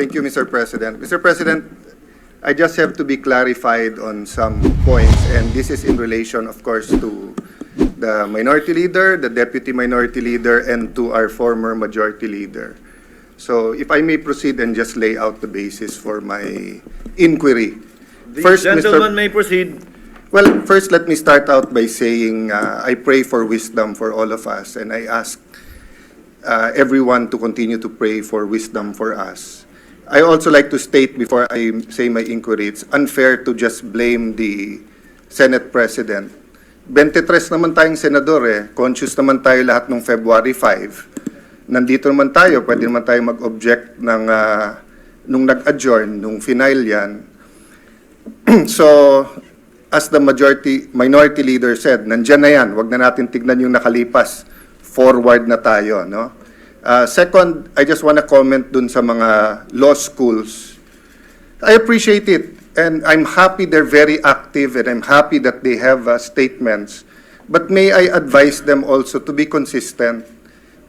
Thank you, Mr. President. Mr. President, I just have to be clarified on some points, and this is in relation, of course, to the minority leader, the deputy minority leader, and to our former majority leader. So if I may proceed and just lay out the basis for my inquiry. The First, Mr. gentleman may proceed. Well, first, let me start out by saying uh, I pray for wisdom for all of us, and I ask uh, everyone to continue to pray for wisdom for us. I also like to state before I say my inquiry, it's unfair to just blame the Senate President. 23 naman tayong senador eh. Conscious naman tayo lahat nung February 5. Nandito naman tayo, pwede naman tayo mag-object ng, ah, nung nag-adjourn, nung final yan. so, as the majority, minority leader said, nandyan na yan, wag na natin tignan yung nakalipas. Forward na tayo, no? Uh, second, I just want to comment dun sa mga law schools. I appreciate it, and I'm happy they're very active, and I'm happy that they have uh, statements. But may I advise them also to be consistent?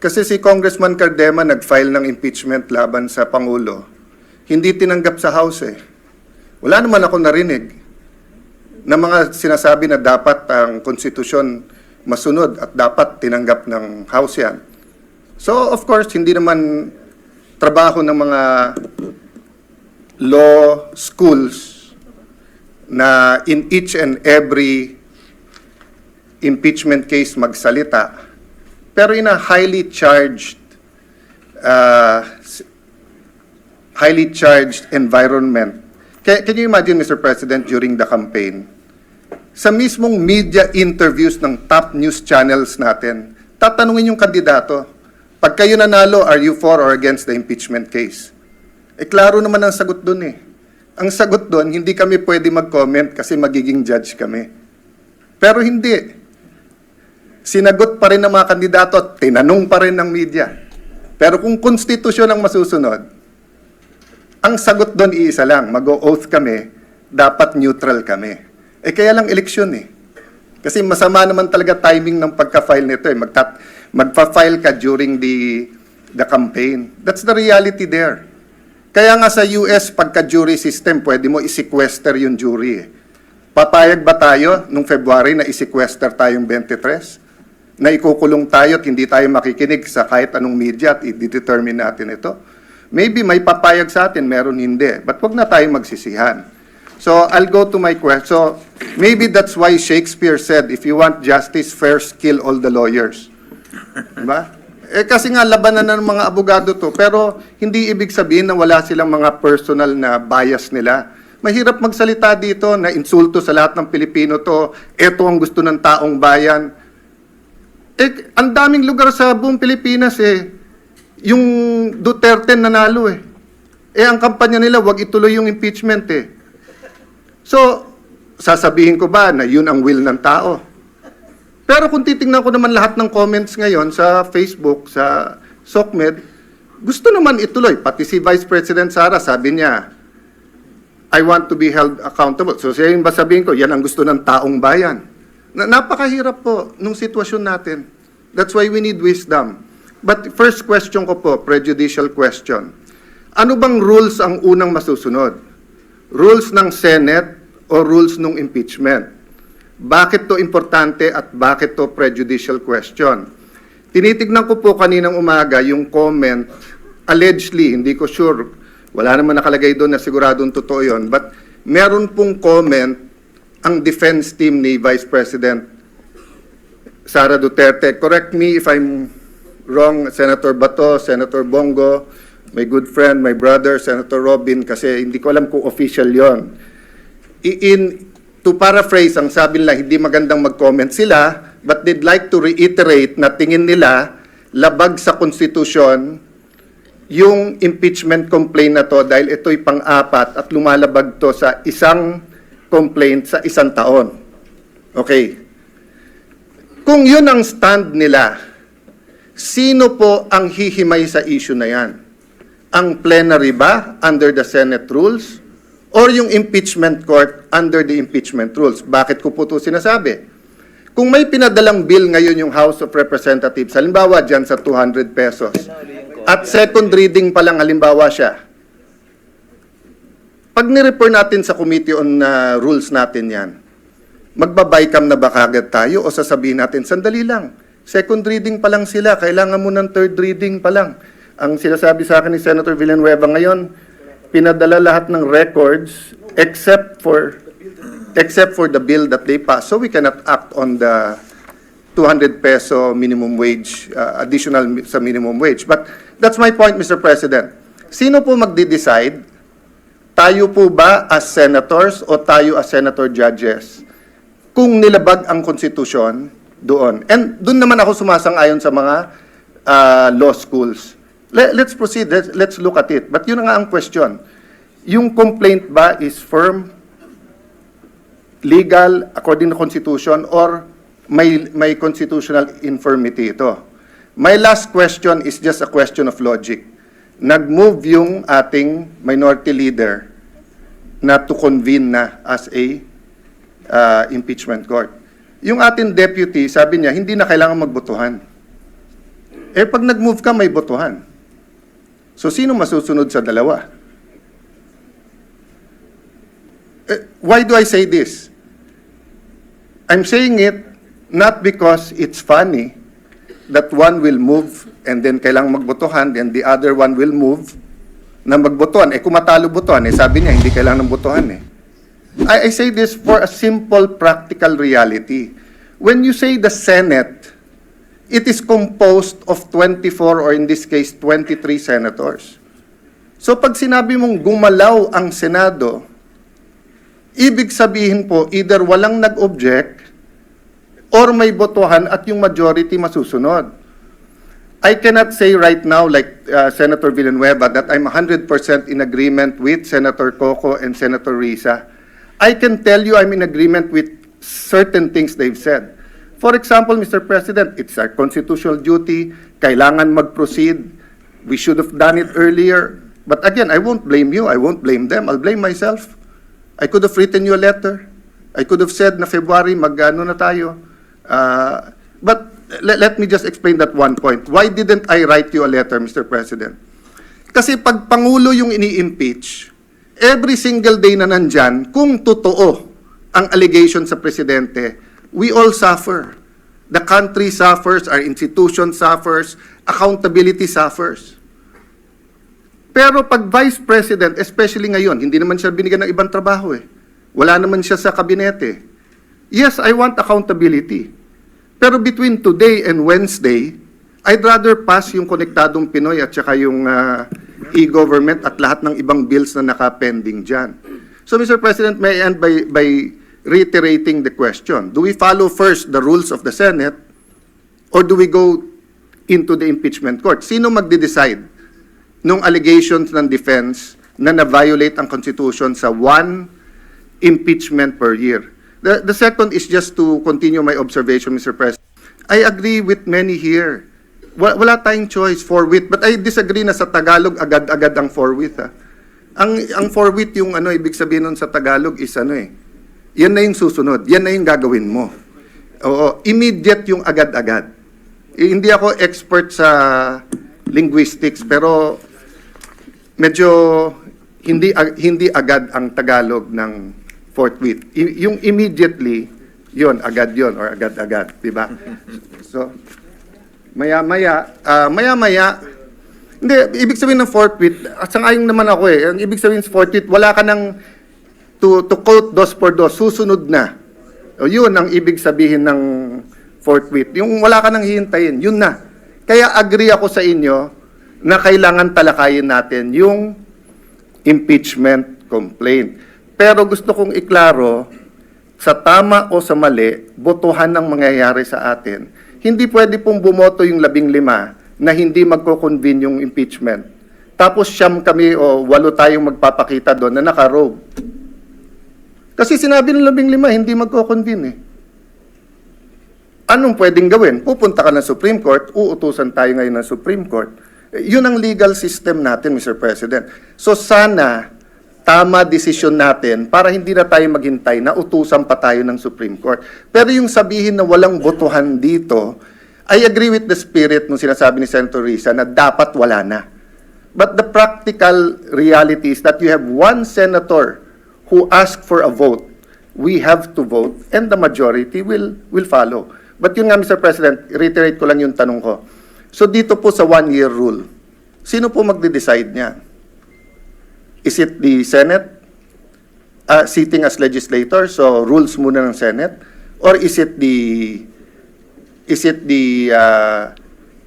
Kasi si Congressman Cardema nag-file ng impeachment laban sa Pangulo. Hindi tinanggap sa House eh. Wala naman ako narinig na mga sinasabi na dapat ang konstitusyon masunod at dapat tinanggap ng House yan. So, of course, hindi naman trabaho ng mga law schools na in each and every impeachment case magsalita. Pero in a highly charged, uh, highly charged environment. Can, can you imagine, Mr. President, during the campaign, sa mismong media interviews ng top news channels natin, tatanungin yung kandidato, pag kayo nanalo, are you for or against the impeachment case? Eh, klaro naman ang sagot doon eh. Ang sagot doon, hindi kami pwede mag-comment kasi magiging judge kami. Pero hindi. Sinagot pa rin ng mga kandidato at tinanong pa rin ng media. Pero kung konstitusyon ang masusunod, ang sagot doon iisa lang, mag-oath kami, dapat neutral kami. Eh kaya lang eleksyon eh. Kasi masama naman talaga timing ng pagka-file nito eh. Magta- magpa-file ka during the the campaign. That's the reality there. Kaya nga sa US, pagka-jury system, pwede mo i-sequester yung jury eh. Papayag ba tayo nung February na i-sequester tayong 23? Na ikukulong tayo at hindi tayo makikinig sa kahit anong media at i-determine natin ito? Maybe may papayag sa atin, meron hindi. But wag na tayo magsisihan. So I'll go to my question. So maybe that's why Shakespeare said, if you want justice, first kill all the lawyers. Diba? Eh kasi nga labanan ng mga abogado to, pero hindi ibig sabihin na wala silang mga personal na bias nila. Mahirap magsalita dito na insulto sa lahat ng Pilipino to, eto ang gusto ng taong bayan. Eh, ang daming lugar sa buong Pilipinas eh, yung Duterte nanalo eh. Eh, ang kampanya nila, wag ituloy yung impeachment eh. So, sasabihin ko ba na yun ang will ng tao? Pero kung titingnan ko naman lahat ng comments ngayon sa Facebook, sa SOCMED, gusto naman ituloy. Pati si Vice President Sara, sabi niya, I want to be held accountable. So siya yung ba sabihin ko, yan ang gusto ng taong bayan. Na, napakahirap po nung sitwasyon natin. That's why we need wisdom. But first question ko po, prejudicial question. Ano bang rules ang unang masusunod? Rules ng Senate o rules ng impeachment? Bakit to importante at bakit to prejudicial question? Tinitignan ko po kaninang umaga yung comment, allegedly, hindi ko sure, wala naman nakalagay doon na siguradong totoo yun, but meron pong comment ang defense team ni Vice President Sara Duterte. Correct me if I'm wrong, Senator Bato, Senator Bongo, my good friend, my brother, Senator Robin, kasi hindi ko alam kung official yon. In, to paraphrase, ang sabi nila, hindi magandang mag-comment sila, but they'd like to reiterate na tingin nila labag sa konstitusyon yung impeachment complaint na to dahil ito'y pang-apat at lumalabag to sa isang complaint sa isang taon. Okay. Kung yun ang stand nila, sino po ang hihimay sa issue na yan? Ang plenary ba under the Senate rules? Or yung impeachment court under the impeachment rules? Bakit ko po ito sinasabi? Kung may pinadalang bill ngayon yung House of Representatives, halimbawa dyan sa 200 pesos, at second reading pa lang halimbawa siya, Pag nirefer natin sa Committee on uh, Rules natin yan, magbabaycam na ba kagad tayo o sasabihin natin, sandali lang, second reading pa lang sila, kailangan mo ng third reading pa lang. Ang sinasabi sa akin ni Senator Villanueva ngayon, pinadala lahat ng records except for except for the bill that they pass. So we cannot act on the 200 peso minimum wage, uh, additional sa minimum wage. But that's my point, Mr. President. Sino po magde-decide? Tayo po ba as senators o tayo as senator judges? Kung nilabag ang konstitusyon doon. And doon naman ako sumasang-ayon sa mga uh, law schools. Le- let's proceed. Let's, let's look at it. But yun nga ang question. Yung complaint ba is firm, legal, according to Constitution, or may, may constitutional infirmity ito? My last question is just a question of logic. Nag-move yung ating minority leader na to convene na as a uh, impeachment court. Yung ating deputy, sabi niya, hindi na kailangan magbotohan. Eh, pag nag-move ka, may botohan. So, sino masusunod sa dalawa? Eh, why do I say this? I'm saying it not because it's funny that one will move and then kailangang magbotohan and the other one will move na magbotohan. Eh, kung matalo botohan, eh, sabi niya, hindi kailangan ng botohan eh. I, I say this for a simple practical reality. When you say the Senate, it is composed of 24 or in this case 23 senators. So pag sinabi mong gumalaw ang Senado, ibig sabihin po either walang nag-object or may botohan at yung majority masusunod. I cannot say right now, like uh, Senator Villanueva, that I'm 100% in agreement with Senator Coco and Senator Risa. I can tell you I'm in agreement with certain things they've said. For example, Mr. President, it's our constitutional duty, kailangan mag-proceed. We should have done it earlier. But again, I won't blame you, I won't blame them, I'll blame myself. I could have written you a letter. I could have said na February, mag-ano na tayo. Uh, but let, let me just explain that one point. Why didn't I write you a letter, Mr. President? Kasi pag Pangulo yung ini-impeach, every single day na nandyan, kung totoo ang allegation sa Presidente, we all suffer. The country suffers, our institution suffers, accountability suffers. Pero pag Vice President, especially ngayon, hindi naman siya binigyan ng ibang trabaho eh. Wala naman siya sa kabinete. Yes, I want accountability. Pero between today and Wednesday, I'd rather pass yung konektadong Pinoy at saka yung ah, e-government at lahat ng ibang bills na nakapending dyan. So, Mr. President, may I end by, by reiterating the question. Do we follow first the rules of the Senate or do we go into the impeachment court? Sino magde-decide nung allegations ng defense na na-violate ang Constitution sa one impeachment per year? The, the second is just to continue my observation, Mr. President. I agree with many here. Wala, wala tayong choice, forthwith. But I disagree na sa Tagalog, agad-agad ang forthwith. Ha? Ang, ang forthwith yung ano, ibig sabihin nun sa Tagalog is ano eh. Yan na yung susunod. Yan na yung gagawin mo. Oo, immediate yung agad-agad. Eh, hindi ako expert sa linguistics, pero medyo hindi ag- hindi agad ang Tagalog ng forthwith. I- yung immediately, yon agad yon or agad-agad, di ba? So, maya-maya, ah, maya-maya, hindi, ibig sabihin ng forthwith, at sangayon naman ako eh, ang ibig sabihin sa forthwith, wala ka ng, to, to quote dos por dos, susunod na. O yun ang ibig sabihin ng forthwith. Yung wala ka nang hihintayin, yun na. Kaya agree ako sa inyo na kailangan talakayin natin yung impeachment complaint. Pero gusto kong iklaro, sa tama o sa mali, botohan ng mangyayari sa atin. Hindi pwede pong bumoto yung labing lima na hindi magko-convene yung impeachment. Tapos siyam kami o walo tayong magpapakita doon na naka-robe. Kasi sinabi ng labing lima, hindi magko-convene eh. Anong pwedeng gawin? Pupunta ka ng Supreme Court, uutusan tayo ngayon ng Supreme Court. Eh, Yun ang legal system natin, Mr. President. So sana, tama desisyon natin para hindi na tayo maghintay na utusan pa tayo ng Supreme Court. Pero yung sabihin na walang botohan dito, I agree with the spirit nung sinasabi ni Senator Risa na dapat wala na. But the practical reality is that you have one senator who asked for a vote. We have to vote and the majority will will follow. But yun nga, Mr. President, reiterate ko lang yung tanong ko. So dito po sa one-year rule, sino po magde-decide niya? Is it the Senate uh, sitting as legislator, so rules muna ng Senate? Or is it the is it the uh,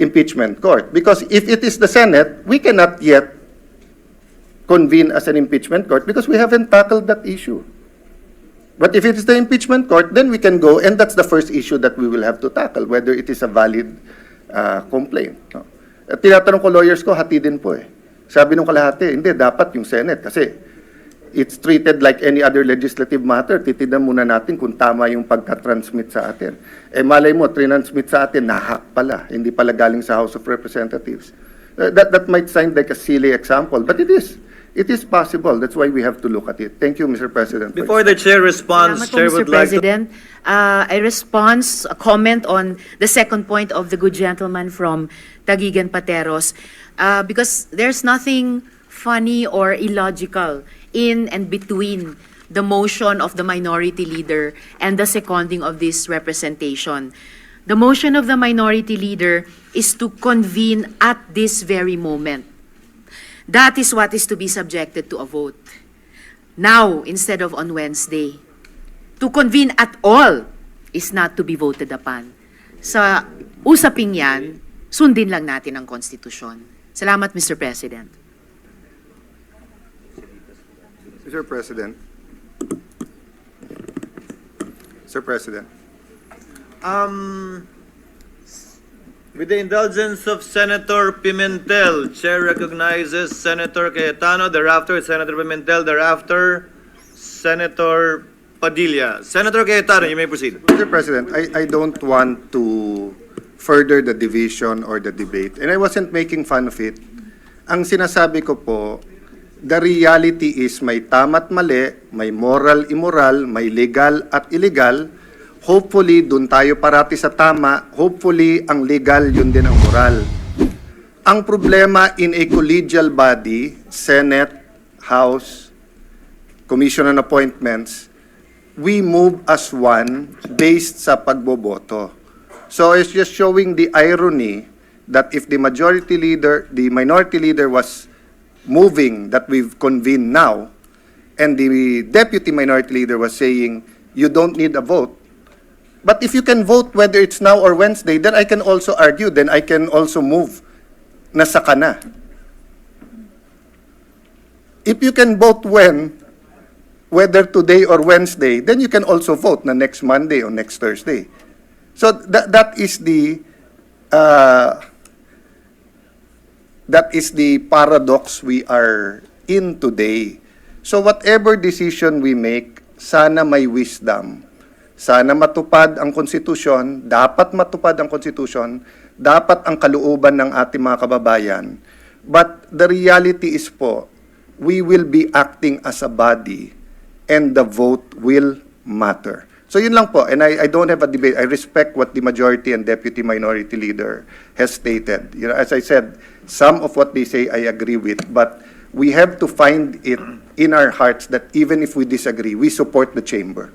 impeachment court? Because if it is the Senate, we cannot yet convene as an impeachment court because we haven't tackled that issue. But if it is the impeachment court, then we can go, and that's the first issue that we will have to tackle, whether it is a valid uh, complaint. No? At tinatanong ko lawyers ko, hati din po eh. Sabi nung kalahati, hindi, dapat yung Senate kasi it's treated like any other legislative matter. Titignan muna natin kung tama yung pagka-transmit sa atin. Eh malay mo, transmit sa atin, nahack pala. Hindi pala galing sa House of Representatives. Uh, that, that might sound like a silly example, but it is. It is possible. That's why we have to look at it. Thank you, Mr. President. for Before the chair responds, Salamat po, chair Mr. would like to... President. Uh, I response, a comment on the second point of the good gentleman from Tagigan Pateros, uh, because there's nothing funny or illogical in and between the motion of the minority leader and the seconding of this representation. The motion of the minority leader is to convene at this very moment. That is what is to be subjected to a vote. Now, instead of on Wednesday. To convene at all is not to be voted upon. Sa usaping yan, sundin lang natin ang konstitusyon. Salamat, Mr. President. Mr. President. Mr. President. Um, with the indulgence of Senator Pimentel, Chair recognizes Senator Cayetano, thereafter Senator Pimentel, thereafter Senator Padilla. Senator Cayetano, you may proceed. Mr. President, I, I don't want to further the division or the debate, and I wasn't making fun of it. Ang sinasabi ko po, the reality is may tama't mali, may moral, immoral, may legal at illegal. Hopefully, dun tayo parati sa tama. Hopefully, ang legal, yun din ang moral. Ang problema in a collegial body, Senate, House, Commission on Appointments, we move as one based sa pagboboto. So it's just showing the irony that if the majority leader, the minority leader was moving that we've convened now, and the deputy minority leader was saying, you don't need a vote. But if you can vote whether it's now or Wednesday, then I can also argue, then I can also move na saka na. If you can vote when, whether today or Wednesday, then you can also vote na next Monday or next Thursday. So that that is the uh, that is the paradox we are in today. So whatever decision we make, sana may wisdom. Sana matupad ang konstitusyon, dapat matupad ang konstitusyon, dapat ang kalooban ng ating mga kababayan. But the reality is po, we will be acting as a body and the vote will matter. So yun lang po, and I, I don't have a debate. I respect what the majority and deputy minority leader has stated. You know, as I said, some of what they say I agree with, but we have to find it in our hearts that even if we disagree, we support the chamber.